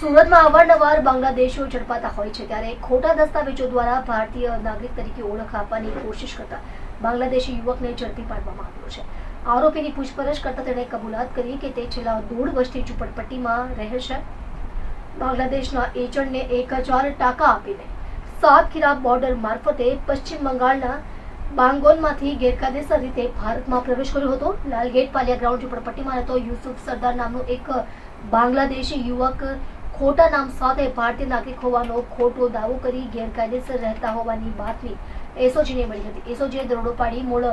સુરતમાં અવારનવાર બાંગ્લાદેશીઓ ઝડપાતા હોય છે ત્યારે ખોટા દસ્તાવેજો દ્વારા ભારતીય નાગરિક તરીકે ઓળખ આપવાની કોશિશ કરતા બાંગ્લાદેશી યુવકને ઝડપી પાડવામાં આવ્યો છે. આરોપીની પૂછપરછ કરતા તેણે કબૂલાત કરી કે તે છેલ્લા દોઢ વર્ષથી ઝુંપડપટ્ટીમાં રહે છે. બાંગ્લાદેશના એજન્ટને એક ટાકા આપીને સાતખીરા બોર્ડર મારફતે પશ્ચિમ બંગાળના બાંગોનમાંથી ગેરકાયદેસર રીતે ભારતમાં પ્રવેશ કર્યો હતો. લાલગેટ પાલિયા ગ્રાઉન્ડ ઝુંપડપટ્ટીમાં રહેતો યુસુફ સરદાર નામનો એક બાંગ્લાદેશી યુવક ખોટા નામ સાથે ભારતીય નાગરિક હોવાનો ખોટો દાવો કરી ગેરકાયદેસર રહેતા હોવાની બાતમી એસઓજીને મળી હતી. એસઓજીએ દરોડો પાડી મૂળ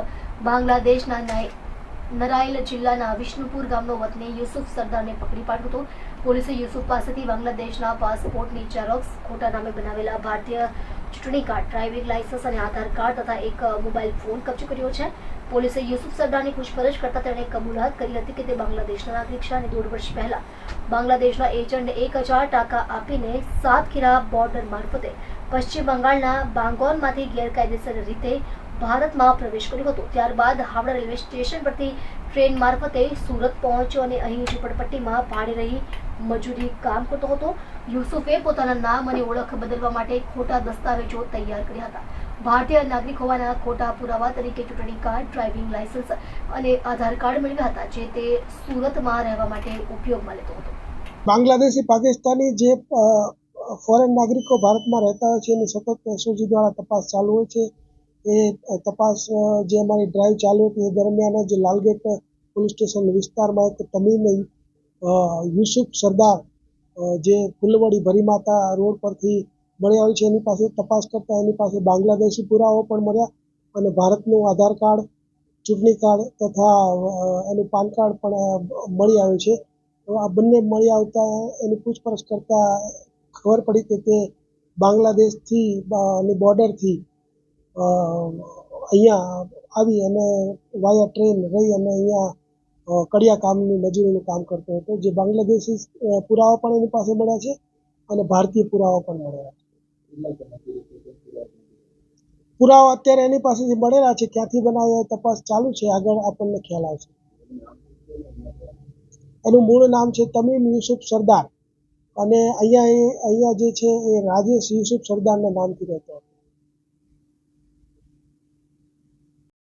બાંગ્લાદેશના નાય- જિલ્લાના વિષ્ણુપુર ગામનો વતની યુસુફ સરદારને પકડી પાડ્યો હતો. પોલીસે યુસુફ પાસેથી બાંગ્લાદેશના પાસપોર્ટની ચેરોક્સ ખોટા નામે બનાવેલા ભારતીય ચૂંટણી કાર્ડ, ડ્રાઇવિંગ લાયસન્સ અને આધાર કાર્ડ તથા એક મોબાઈલ ફોન કબજે કર્યો છે. પોલીસે યુસુફ સરદારની પૂછપરછ કરતા તેણે કબૂલાત કરી હતી કે તે બાંગ્લાદેશના નાગરિક છે અને દોઢ વર્ષ પહેલા બાંગ્લાદેશના એજન્ટને એક હજાર ટાકા આપીને સાત ખીરા બોર્ડર મારફતે પશ્ચિમ બંગાળના બાંગોનમાંથી ગેરકાયદેસર રીતે ભારતમાં પ્રવેશ કર્યો હતો. ત્યારબાદ હાવડા રેલવે સ્ટેશન પરથી ટ્રેન મારફતે સુરત પહોંચ્યો અને અહીં ઝુંપડપટ્ટીમાં ભાડે રહી મજૂરી કામ કરતો હતો. યુસુફે પોતાના નામ અને ઓળખ બદલવા માટે ખોટા દસ્તાવેજો તૈયાર કર્યા હતા. ભારતીય નાગરિક હોવાના ખોટા પુરાવા તરીકે ચૂંટણી કાર્ડ, ડ્રાઇવિંગ લાયસન્સ અને આધાર કાર્ડ મેળવ્યા હતા, જે તે સુરતમાં રહેવા માટે ઉપયોગમાં લેતો હતો. બાંગ્લાદેશી, પાકિસ્તાની જે ફોરેન નાગરિકો ભારતમાં રહેતા હોય છે એની સતત એસઓજી દ્વારા તપાસ ચાલુ હોય છે. એ તપાસ જે અમારી ડ્રાઈવ ચાલુ હતી એ દરમિયાન જ લાલગેટ પોલીસ સ્ટેશન વિસ્તારમાં એક તમીમ યુસુફ સરદાર જે ફુલવડી ભરીમાતા રોડ પરથી મળી આવ્યું છે, એની પાસે તપાસ કરતા એની પાસે બાંગ્લાદેશી પુરાવો પણ મળ્યા અને ભારતનું આધાર કાર્ડ, ચૂંટણી કાર્ડ તથા એનું પાન કાર્ડ પણ મળી આવ્યું છે. આ બંને મળી આવતા, એની પૂછપરછ કરતા ખબર પડી કે તે બાંગ્લાદેશથી ની બોર્ડરથી અહીંયા આવી અને વાયા ટ્રેન રહી અને અહીંયા કડિયા કામની મજૂરીનું કામ કરતો હતો. જે બાંગ્લાદેશી પુરાવા પણ એની પાસે મળ્યા છે અને ભારતીય પુરાવા પણ મળ્યા છે. પુરાવા અત્યારે એની પાસેથી મળેલા છે. ક્યાંથી બનાવ્યા તપાસ ચાલુ છે. આગળ આપણને ખ્યાલ આવશે. એનું મૂળ નામ છે તમીમ યુસુફ સરદાર. અને અહીંયા એ અહીંયા જે છે એ રાજેશ યુસુફ સરદારના નામથી રહેતો હતો.